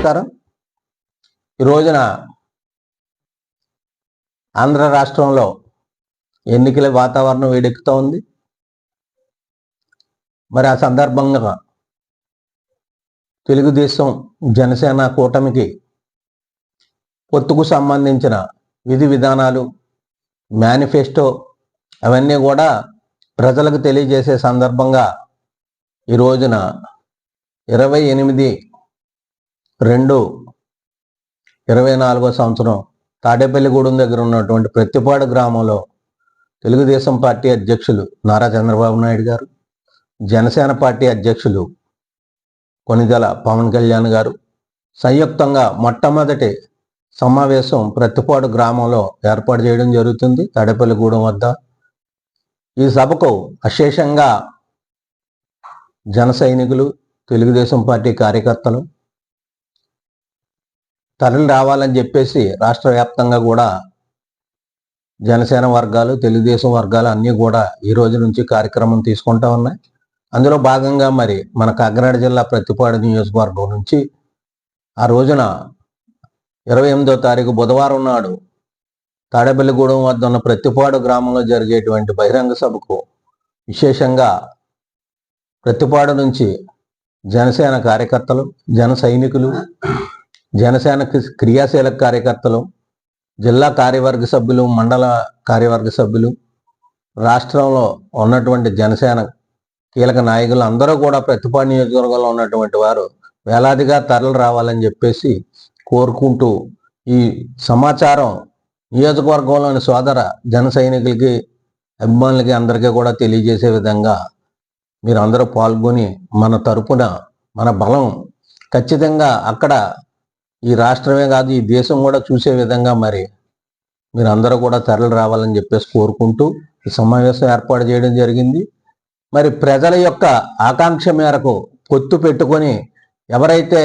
ఈ రోజున ఆంధ్ర రాష్ట్రంలో ఎన్నికల వాతావరణం వేడెక్కుతూ ఉంది. మరి ఆ సందర్భంగా తెలుగుదేశం జనసేన కూటమికి పొత్తుకు సంబంధించిన విధి విధానాలు మేనిఫెస్టో అవన్నీ కూడా ప్రజలకు తెలియజేసే సందర్భంగా ఈ రోజున ఇరవై ఎనిమిది రెండు ఇరవై నాలుగో సంవత్సరం తాడేపల్లిగూడెం దగ్గర ఉన్నటువంటి ప్రతిపాడు గ్రామంలో తెలుగుదేశం పార్టీ అధ్యక్షులు నారా చంద్రబాబు నాయుడు గారు జనసేన పార్టీ అధ్యక్షులు కొనిదెల పవన్ కళ్యాణ్ గారు సంయుక్తంగా మొట్టమొదటి సమావేశం ప్రతిపాడు గ్రామంలో ఏర్పాటు చేయడం జరుగుతుంది తాడేపల్లిగూడెం వద్ద. ఈ సభకు అశేషంగా జన సైనికులు తెలుగుదేశం పార్టీ కార్యకర్తలు తరలి రావాలని చెప్పేసి రాష్ట్ర వ్యాప్తంగా కూడా జనసేన వర్గాలు తెలుగుదేశం వర్గాలు అన్నీ కూడా ఈ రోజు నుంచి కార్యక్రమం తీసుకుంటా ఉన్నాయి. అందులో భాగంగా మరి మన కాకినాడ జిల్లా ప్రతిపాడు నియోజకవర్గం నుంచి ఆ రోజున ఇరవై ఎనిమిదో తారీఖు బుధవారం నాడు తాడేపల్లిగూడెం వద్ద ఉన్న ప్రతిపాడు గ్రామంలో జరిగేటువంటి బహిరంగ సభకు విశేషంగా ప్రతిపాడు నుంచి జనసేన కార్యకర్తలు జన సైనికులు జనసేన క్రియాశీలక కార్యకర్తలు జిల్లా కార్యవర్గ సభ్యులు మండల కార్యవర్గ సభ్యులు రాష్ట్రంలో ఉన్నటువంటి జనసేన కీలక నాయకులు అందరూ కూడా ప్రతిపా నియోజకవర్గంలో ఉన్నటువంటి వారు వేలాదిగా తరలి రావాలని చెప్పేసి కోరుకుంటూ ఈ సమాచారం నియోజకవర్గంలోని సోదర జన సైనికులకి అభిమానులకి అందరికీ కూడా తెలియజేసే విధంగా మీరు అందరూ పాల్గొని మన తరపున మన బలం ఖచ్చితంగా అక్కడ ఈ రాష్ట్రమే కాదు ఈ దేశం కూడా చూసే విధంగా మరి మీరు అందరూ కూడా తరలి రావాలని చెప్పేసి కోరుకుంటూ ఈ సమావేశం ఏర్పాటు చేయడం జరిగింది. మరి ప్రజల యొక్క ఆకాంక్ష మేరకు పొత్తు పెట్టుకొని ఎవరైతే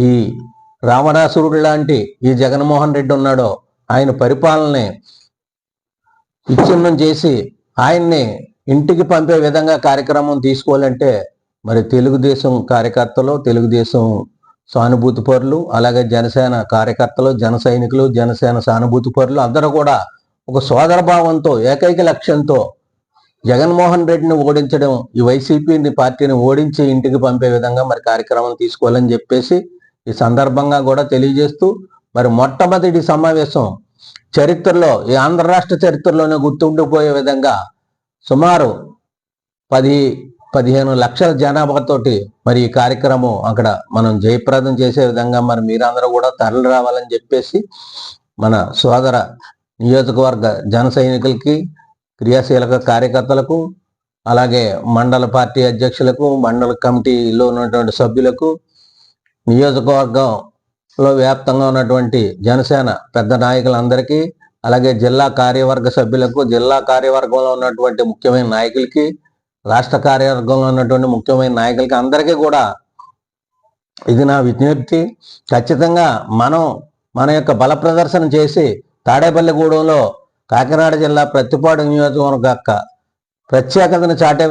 ఈ రావణాసురుడు లాంటి ఈ జగన్మోహన్ రెడ్డి ఉన్నాడో ఆయన పరిపాలనని విచ్ఛిన్నం చేసి ఆయన్ని ఇంటికి పంపే విధంగా కార్యక్రమం తీసుకోవాలంటే మరి తెలుగుదేశం కార్యకర్తలు తెలుగుదేశం సానుభూతి పరులు అలాగే జనసేన కార్యకర్తలు జన సైనికులు జనసేన సానుభూతి పరులు అందరూ కూడా ఒక సోదర భావంతో ఏకైక లక్ష్యంతో జగన్మోహన్ రెడ్డిని ఓడించడం ఈ వైసీపీని పార్టీని ఓడించి ఇంటికి పంపే విధంగా మరి కార్యక్రమం తీసుకోవాలని చెప్పేసి ఈ సందర్భంగా కూడా తెలియజేస్తూ మరి మొట్టమొదటి సమావేశం చరిత్రలో ఈ ఆంధ్ర రాష్ట్ర చరిత్రలోనే గుర్తుండిపోయే విధంగా సుమారు పది పదిహేను లక్షల జనాభాతోటి మరి ఈ కార్యక్రమం అక్కడ మనం జయప్రదం చేసే విధంగా మరి మీరందరూ కూడా తరలి రావాలని చెప్పేసి మన సోదర నియోజకవర్గ జన సైనికులకి క్రియాశీలక కార్యకర్తలకు అలాగే మండల పార్టీ అధ్యక్షులకు మండల కమిటీలో ఉన్నటువంటి సభ్యులకు నియోజకవర్గంలో వ్యాప్తంగా ఉన్నటువంటి జనసేన పెద్ద నాయకులందరికీ అలాగే జిల్లా కార్యవర్గ సభ్యులకు జిల్లా కార్యవర్గంలో ఉన్నటువంటి ముఖ్యమైన నాయకులకి రాష్ట్ర కార్యవర్గంలో ఉన్నటువంటి ముఖ్యమైన నాయకులకి అందరికీ కూడా ఇది నా విజ్ఞప్తి. ఖచ్చితంగా మనం మన యొక్క బల ప్రదర్శన చేసి తాడేపల్లిగూడెంలో కాకినాడ జిల్లా ప్రతిపాడు నియోజకవర్గ ప్రత్యేకతను చాటే